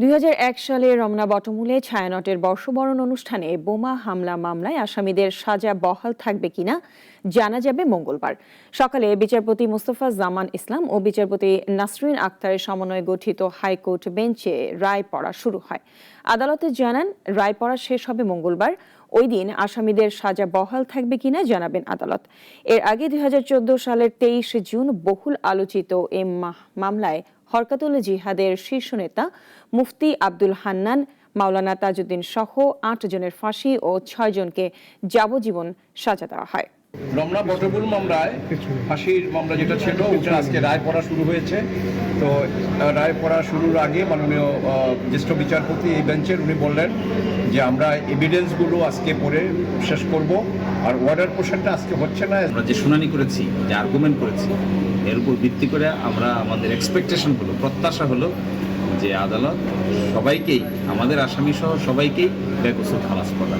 দুই হাজার এক সালে রমনা বটমূলে ছায়ানটের বর্ষবরণ অনুষ্ঠানে বোমা হামলা মামলায় আসামিদের সাজা বহাল থাকবে কিনা জানা যাবে মঙ্গলবার। সকালে বিচারপতি মোস্তফা জামান ইসলাম ও বিচারপতি নাসরিন আক্তারের সমন্বয়ে গঠিত হাইকোর্ট বেঞ্চে রায় পড়া শুরু হয়। আদালতে জানান, রায় পড়া শেষ হবে মঙ্গলবার। ওই দিন আসামিদের সাজা বহাল থাকবে কিনা জানাবেন আদালত। এর আগে দুই হাজার চোদ্দ সালের তেইশ জুন বহুল আলোচিত এ মামলায় হরকাতুল জিহাদের শীর্ষ নেতা মুফতি আব্দুল হান্নান, মাওলানা তাজউদ্দিন সহ আট জনের ফাঁসি ও ছয় জনকে যাবজ্জীবন সাজা দেওয়া হয়। রমনা বটবুল মামলায় ফাঁসির মামলা যেটা ছিল, ওটা আজকে রায় পড়া শুরু হয়েছে। তো রায় পড়া শুরুর আগে মাননীয় জ্যেষ্ঠ বিচারপতি এই বেঞ্চের উনি বললেন যে আমরা এভিডেন্সগুলো আজকে পড়ে শেষ করব। আর ওয়ার্ডার পোর্শনটা আজকে হচ্ছে না। আমরা যে শুনানি করেছি, যে আর্গুমেন্ট করেছি, এর উপর ভিত্তি করে আমরা আমাদের এক্সপেকটেশন হলো, প্রত্যাশা হলো যে আদালত সবাইকেই, আমাদের আসামি সহ সবাইকেই বেকসুর খালাস করা